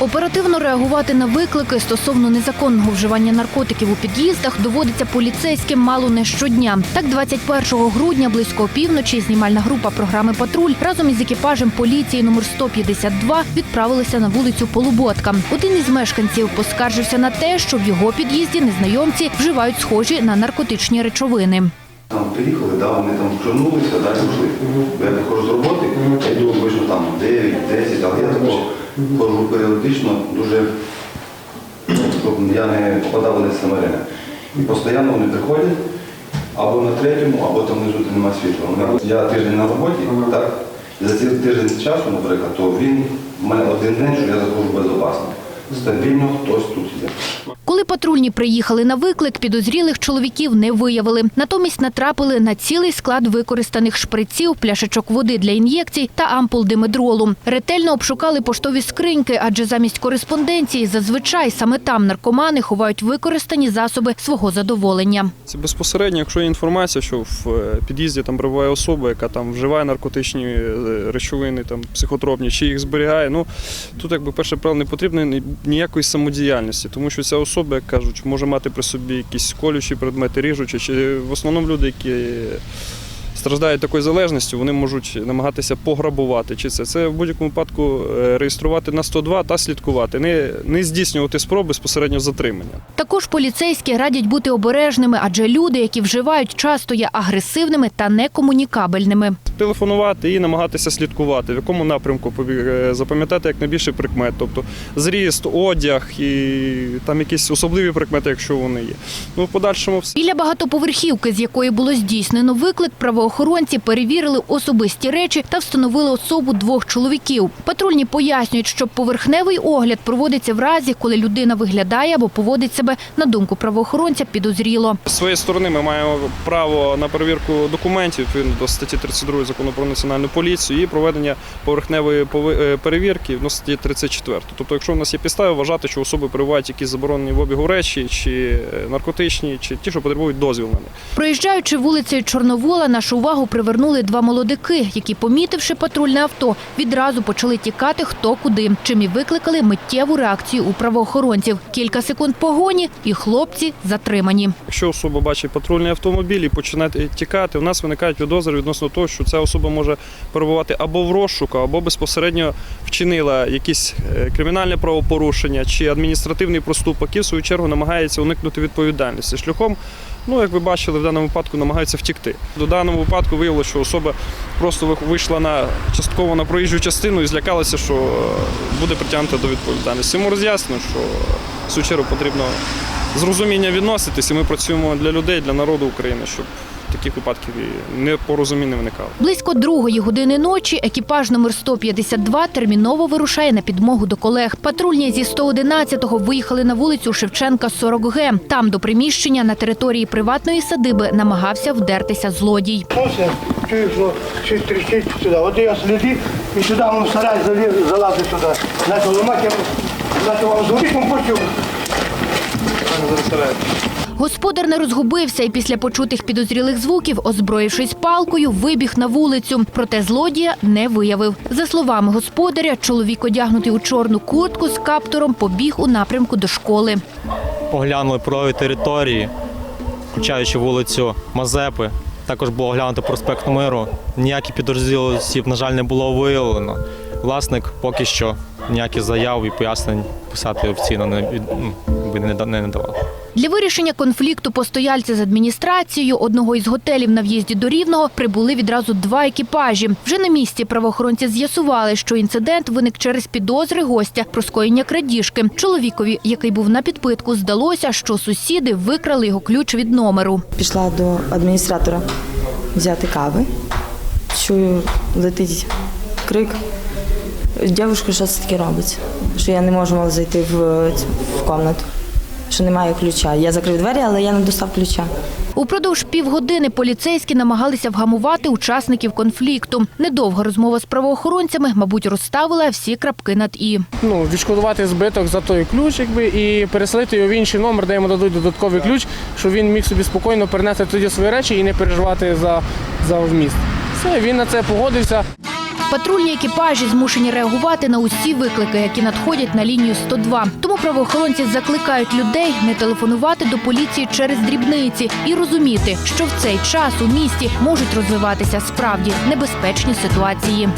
Оперативно реагувати на виклики стосовно незаконного вживання наркотиків у під'їздах доводиться поліцейським мало не щодня. Так, 21 грудня близько опівночі знімальна група програми Патруль разом із екіпажем поліції номер 152 відправилися на вулицю Полуботка. Один із мешканців поскаржився на те, що в його під'їзді незнайомці вживають схожі на наркотичні речовини. Там приїхали, да, вони там вчорнулися, далі пішли. Я виходжу з роботи, я йду обично там 9, 10, але я також ходжу періодично, дуже, щоб я не попадав десь на мене. І постійно вони приходять або на третьому, або там внизу немає світла. Я тиждень на роботі, так, і за цей тиждень часу, наприклад, то він в мене один день, що я заходжу безпечно. Стабільно хтось тут є. Патрульні приїхали на виклик, підозрілих чоловіків не виявили. Натомість натрапили на цілий склад використаних шприців, пляшечок води для ін'єкцій та ампул димедролу. Ретельно обшукали поштові скриньки, адже замість кореспонденції зазвичай саме там наркомани ховають використані засоби свого задоволення. Це безпосередньо, якщо є інформація, що в е, під'їзді там перебуває особа, яка там вживає наркотичні е, речовини, там психотропні, чи їх зберігає. Ну тут якби перше правило не потрібно ніякої самодіяльності, тому що ця особа, як кажуть, може мати при собі якісь колючі предмети, ріжучі, чи в основному люди, які страждають такою залежністю, вони можуть намагатися пограбувати. Чи це це в будь-якому випадку е, реєструвати на 102 та слідкувати, не, не здійснювати спроби безпосередньо затримання. Також поліцейські радять бути обережними, адже люди, які вживають, часто є агресивними та некомунікабельними. телефонувати і намагатися слідкувати, в якому напрямку е, запам'ятати як найбільше прикмет, тобто зріст, одяг і там якісь особливі прикмети, якщо вони є. Ну, в подальшому все. Біля багатоповерхівки, з якої було здійснено виклик, правоохоронці перевірили особисті речі та встановили особу двох чоловіків. Патрульні пояснюють, що поверхневий огляд проводиться в разі, коли людина виглядає або поводить себе на думку правоохоронця підозріло. З своєї сторони ми маємо право на перевірку документів відповідно до статті 32 закону про національну поліцію і проведення поверхневої е, перевірки в статті 34. Тобто, якщо в нас є підстави вважати, що особи перебувають якісь заборонені в обігу речі, чи е, наркотичні, чи ті, що потребують дозвіл на них. Проїжджаючи вулицею Чорновола, нашу увагу привернули два молодики, які, помітивши патрульне авто, відразу почали тікати хто куди, чим і викликали миттєву реакцію у правоохоронців. Кілька секунд погоні, і хлопці затримані. Якщо особа бачить патрульний автомобіль і починає тікати, у нас виникають підозри відносно того, що ця особа може перебувати або в розшуку, або безпосередньо вчинила якісь е, кримінальне правопорушення чи адміністративний проступок і в свою чергу намагається уникнути відповідальності шляхом. Ну, як ви бачили, в даному випадку намагаються втікти. До даному випадку виявилося, що особа просто вийшла на частково на проїжджу частину і злякалася, що е, буде притягнута до відповідальності. Йому роз'яснено, що в свою чергу потрібно з розуміння відноситись, і ми працюємо для людей, для народу України, щоб таких випадків і непорозумінь не виникало. Близько другої години ночі екіпаж номер 152 терміново вирушає на підмогу до колег. Патрульні зі 111-го виїхали на вулицю Шевченка 40Г. Там до приміщення на території приватної садиби намагався вдертися злодій. Оце, чую, що щось тріщить сюди. От я сліди і сюди в сарай заліз, залазить сюди. Начав ламати, начав вам зорітом почув. Господар не розгубився і після почутих підозрілих звуків, озброївшись палкою, вибіг на вулицю. Проте злодія не виявив. За словами господаря, чоловік, одягнутий у чорну куртку з каптуром, побіг у напрямку до школи. оглянули правові території, включаючи вулицю Мазепи. Також було оглянуто проспект Миру. Ніяких підрозділів, осіб, на жаль, не було виявлено. Власник поки що ніяких заяв і пояснень писати офіційно не, ну, не, не надавав. Для вирішення конфлікту постояльця з адміністрацією одного із готелів на в'їзді до Рівного прибули відразу два екіпажі. Вже на місці правоохоронці з'ясували, що інцидент виник через підозри гостя про скоєння крадіжки. Чоловікові, який був на підпитку, здалося, що сусіди викрали його ключ від номеру. Пішла до адміністратора взяти кави. Чую, летить крик. Дівчинка, що це таке робиться? Що я не можу зайти в, в кімнату, що немає ключа. Я закрив двері, але я не достав ключа. Упродовж півгодини поліцейські намагалися вгамувати учасників конфлікту. Недовга розмова з правоохоронцями, мабуть, розставила всі крапки над і. ну, відшкодувати збиток за той ключ, якби, і переселити його в інший номер, де йому дадуть додатковий ключ, щоб він міг собі спокійно перенести тоді свої речі і не переживати за, за вміст. Все, він на це погодився. Патрульні екіпажі змушені реагувати на усі виклики, які надходять на лінію 102. Тому правоохоронці закликають людей не телефонувати до поліції через дрібниці і розуміти, що в цей час у місті можуть розвиватися справді небезпечні ситуації.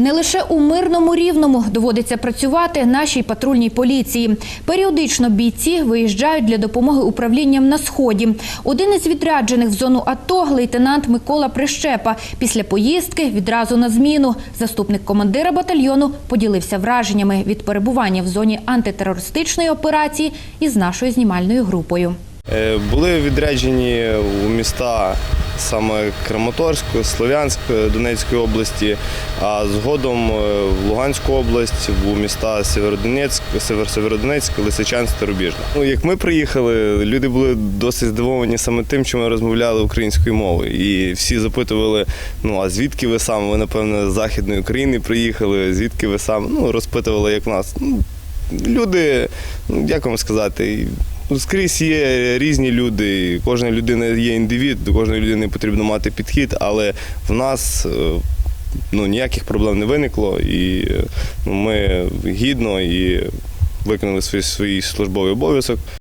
Не лише у мирному рівному доводиться працювати нашій патрульній поліції. Періодично бійці виїжджають для допомоги управлінням на сході. Один із відряджених в зону АТО лейтенант Микола Прищепа. Після поїздки відразу на зміну. Заступник командира батальйону поділився враженнями від перебування в зоні антитерористичної операції із нашою знімальною групою. Е, Були відряджені у міста саме Краматорськ, Слов'янськ Донецької області, а згодом е, в Луганську область, у міста Сєвєродонецьк, Север- Сєвєродонецьк, Лисичанськ та Рубіжне. Ну, як ми приїхали, люди були досить здивовані саме тим, що ми розмовляли українською мовою. І всі запитували: ну а звідки ви сам? Ви, напевно, з Західної України приїхали, звідки ви сам? Ну, розпитували, як нас. Ну, люди, ну, як вам сказати, скрізь є різні люди. Кожна людина є індивід, до кожної людини потрібно мати підхід, але в нас е, ну, ніяких проблем не виникло, і е, ну, ми гідно і виконали свій, свій службовий обов'язок.